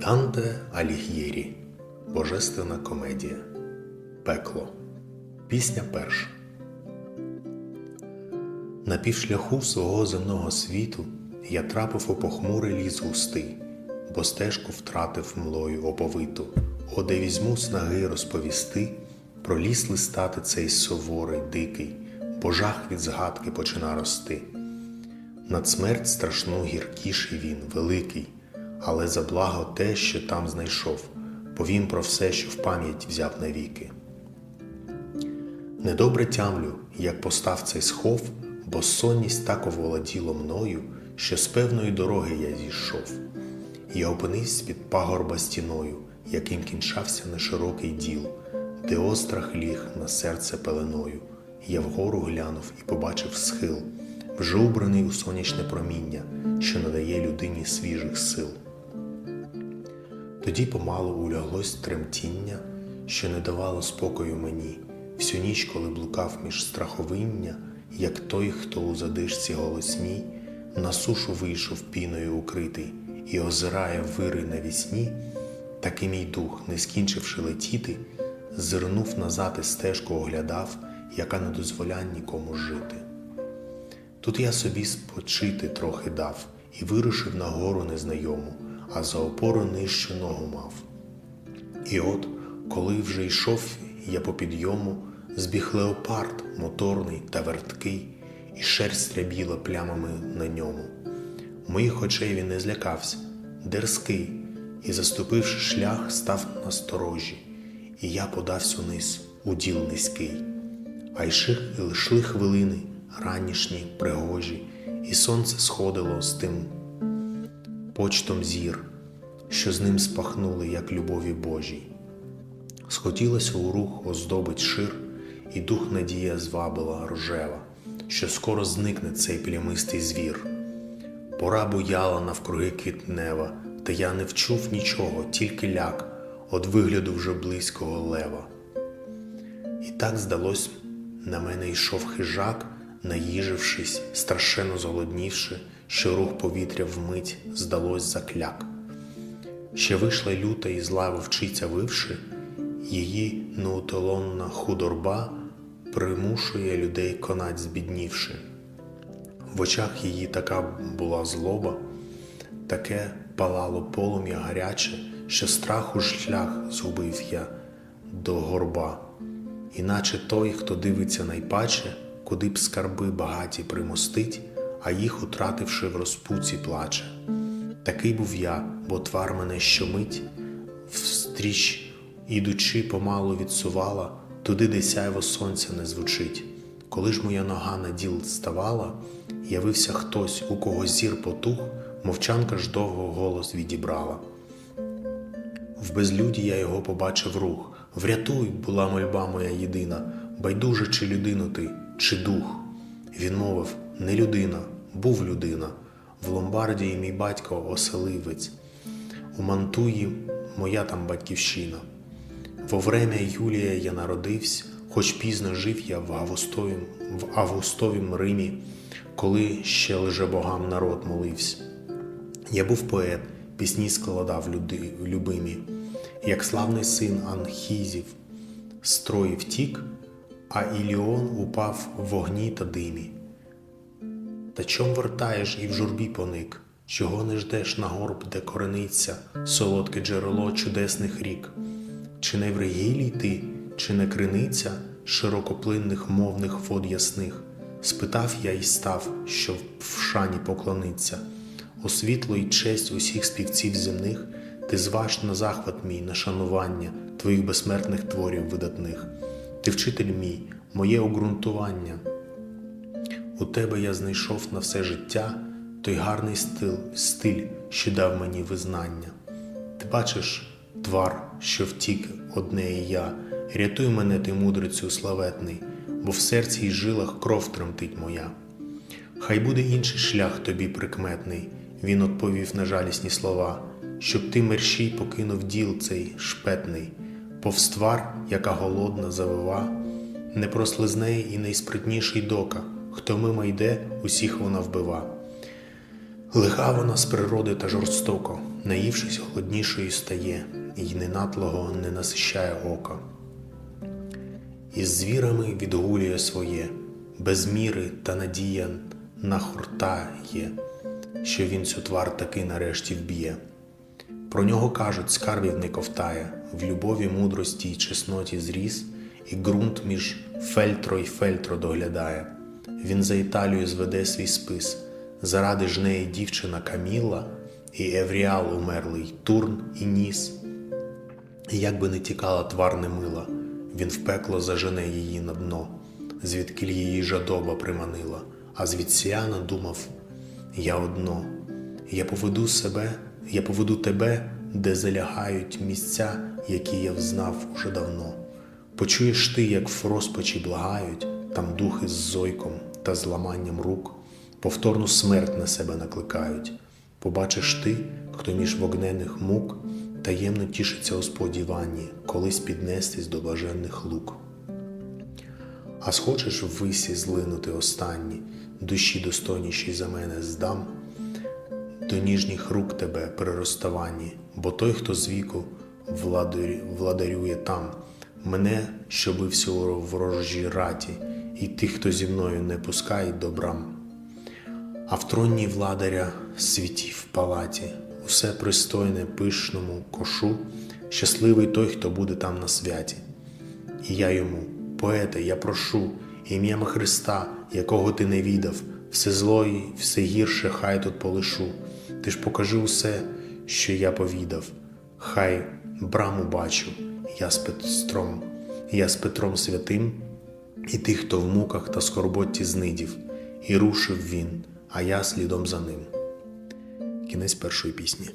Данте Аліг'єрі Божественна комедія Пекло Пісня перша На півшляху свого земного світу я трапив у похмурий ліс густий, бо стежку втратив млою оповиту. О, де візьму снаги розповісти, про ліс листати цей суворий, дикий, бо жах від згадки почина рости. Над смерть страшну гіркіший він, великий, але за благо те, що там знайшов, повім про все, що в пам'ять взяв навіки. Недобре тямлю, як постав цей схов, бо сонність так оволоділо мною, що з певної дороги я зійшов. Я опинився під пагорба стіною, яким кінчався неширокий діл, де острах ліг на серце пеленою. Я вгору глянув і побачив схил, вже убраний у сонячне проміння, що надає людині свіжих сил. Тоді помалу уляглось тремтіння, що не давало спокою мені, всю ніч, коли блукав між страховиння, як той, хто у задишці голосній, на сушу вийшов піною укритий і озирає вири навісні, так і мій дух, не скінчивши летіти, зирнув назад і стежку оглядав, яка не дозволяє нікому жити. Тут я собі спочити трохи дав і вирушив на гору незнайому, а за опору нижчу ногу мав. І от, коли вже йшов я по підйому, збіг леопард моторний та верткий, і шерсть рябіла плямами на ньому. Моїх очей він не злякався, дерзкий, і, заступивши шлях, став насторожі, і я подався униз у діл низький. А йшли хвилини, ранішні, пригожі, і сонце сходило з тим почтом зір, що з ним спахнули, як любові Божій. Схотілося у рух оздобить шир, і дух надія звабила рожева, що скоро зникне цей плямистий звір. Пора буяла навкруги квітнева, та я не вчув нічого, тільки ляк от вигляду вже близького лева. І так здалось, на мене йшов хижак, наїжившись, страшенно зголоднівши, що рух повітря вмить здалось закляк. Ще вийшла люта і зла вовчиця вивши, її неутолонна худорба примушує людей конать збіднівши. В очах її така була злоба, таке палало полум'я гаряче, що страху шлях згубив я до горба, іначе той, хто дивиться найпаче, куди б скарби багаті примостить, а їх, утративши в розпуці, плаче. Такий був я, бо твар мене щомить, встріч, ідучи, помалу відсувала, туди, де сяйво сонця не звучить. Коли ж моя нога на діл ставала, явився хтось, у кого зір потух, мовчанка ж довго голос відібрала. В безлюді я його побачив рух. Врятуй, була мольба моя єдина, байдуже, чи людину ти, чи дух. Він мовив не людина, був людина. В ломбардії мій батько оселивець, у Мантуї моя там батьківщина. Во врем'я Юлія я народився, хоч пізно жив я в Августовім, в Августовім Римі, коли ще лже богам народ молився. Я був поет, пісні складав люди, любимі, як славний син Анхізів, строї втік, а Іліон упав в вогні та димі. Та чом вертаєш і в журбі поник, чого не ждеш на горб, де корениться солодке джерело чудесних рік? Чи не в регілій ти, чи не криниця широкоплинних мовних вод ясних? Спитав я й став, що в шані поклониться. Світло й честь усіх співців земних, ти зваж на захват мій, на шанування твоїх безсмертних творів видатних. Ти вчитель мій, моє обґрунтування. У тебе я знайшов на все життя той гарний стиль, стиль, що дав мені визнання. Ти бачиш твар, що втік одне і я, рятуй мене, ти мудрицю славетний, бо в серці й жилах кров тремтить моя. Хай буде інший шлях тобі прикметний, він отповів на жалісні слова, щоб ти мерщій покинув діл цей шпетний, повствар, яка голодна завива, не прослизне і найспритніший дока, хто мимо йде, усіх вона вбива. Лиха вона з природи та жорстоко, наївшись голоднішою стає, і ненатлого не насищає око. Із звірами відгулює своє, без міри та надія на хурта є, що він цю твар таки нарешті вб'є. Про нього кажуть, скарбів не ковтає, в любові, мудрості й чесноті зріс, і ґрунт між фельтро й фельтро доглядає. Він за Італію зведе свій спис, заради ж неї дівчина Каміла, і Евріал умерлий, Турн і Ніс. І як би не тікала твар немила, він в пекло зажене її на дно, звідкіль її жадоба приманила, а звідсіяна думав я одно, я поведу себе, я поведу тебе, де залягають місця, які я взнав уже давно. Почуєш ти, як в розпачі благають, там духи з зойком та зламанням рук, повторну смерть на себе накликають. Побачиш ти, хто між вогнених мук таємно тішиться у сподіванні, колись піднестись до блаженних лук. А схочеш висі злинути останні, душі достойніші за мене здам, до ніжніх рук тебе при розставанні, бо той, хто з віку владарю- владарює там, мене, що бився у ворожій раті, і тих, хто зі мною не пускає до брам. А в тронній владаря світів в палаті, усе пристойне пишному кошу, щасливий той, хто буде там на святі. І я йому, поете, я прошу, ім'ям Христа, якого ти не відав, все зло і все гірше хай тут полишу. Ти ж покажи усе, що я повідав. Хай браму бачу, я з Петром, я з Петром святим, і тих, хто в муках та скорботі знидів, і рушив він, а я слідом за ним. Кінець першої пісні.